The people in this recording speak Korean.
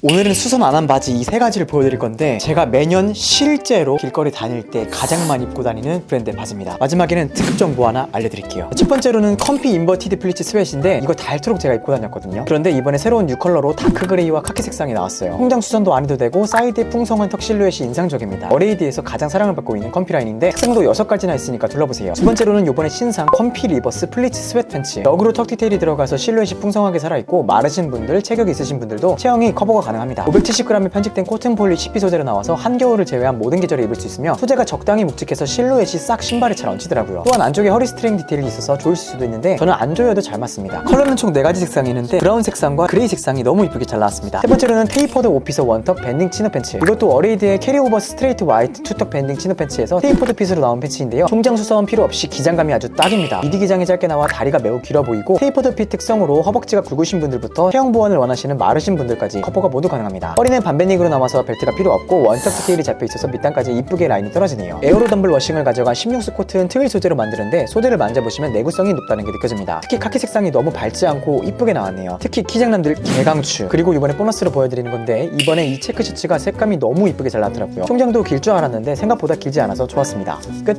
오늘은 수선 안 한 바지 이 세 가지를 보여드릴 건데 제가 매년 실제로 길거리 다닐 때 가장 많이 입고 다니는 브랜드의 바지입니다. 마지막에는 특급 정보 하나 알려드릴게요. 첫 번째로는 컴피 인버티드 플리츠 스웨트인데 이거 닳도록 제가 입고 다녔거든요. 그런데 이번에 새로운 뉴 컬러로 다크 그레이와 카키 색상이 나왔어요. 통장 수선도 안 해도 되고 사이드에 풍성한 턱 실루엣이 인상적입니다. 어레이드에서 가장 사랑을 받고 있는 컴피 라인인데 색상도 6가지나 있으니까 둘러보세요. 두 번째로는 이번에 신상 컴피 리버스 플리츠 스웨트 팬츠. 역으로 턱 디테일이 들어가서 실루엣이 풍성하게 살아있고 마르신 분들 체격 있으신 분들도 체형이 커버가 가능합니다. 570g에 편집된 코튼 폴리 CP 소재로 나와서 한겨울을 제외한 모든 계절에 입을 수 있으며 소재가 적당히 묵직해서 실루엣이 싹 신발에 잘 얹히더라고요. 또한 안쪽에 허리 스트링 디테일이 있어서 좋을 수도 있는데 저는 안 조여도 잘 맞습니다. 컬러는 총 4가지 색상이 있는데 브라운 색상과 그레이 색상이 너무 이쁘게 잘 나왔습니다. 세 번째로는 테이퍼드 오피서 원턱 밴딩 치노 팬츠. 이것도 어레이드의 캐리오버 스트레이트 화이트 투턱 밴딩 치노 팬츠에서 테이퍼드 핏으로 나온 팬츠인데요. 총장 수선 필요 없이 기장감이 아주 딱입니다. 미디 기장이 짧게 나와 다리가 매우 길어 보이고 테이퍼드 핏 특성으로 허벅지가 굵으신 분들부터 체형 보완을 원하시는 마르신 분들까지 커버가 모두 가능합니다. 허리는 반밴딩으로 나와서 벨트가 필요 없고 원턱 디테일이 잡혀 있어서 밑단까지 이쁘게 라인이 떨어지네요. 에어로 덤블 워싱을 가져간 16수 코튼 트윌 소재로 만드는데 소재를 만져보시면 내구성이 높다는 게 느껴집니다. 특히 카키 색상이 너무 밝지 않고 이쁘게 나왔네요. 특히 키장남들 개강추. 그리고 이번에 보너스로 보여드리는 건데 이번에 이 체크 셔츠가 색감이 너무 이쁘게 잘 나왔더라고요. 총장도 길 줄 알았는데 생각보다 길지 않아서 좋았습니다. 끝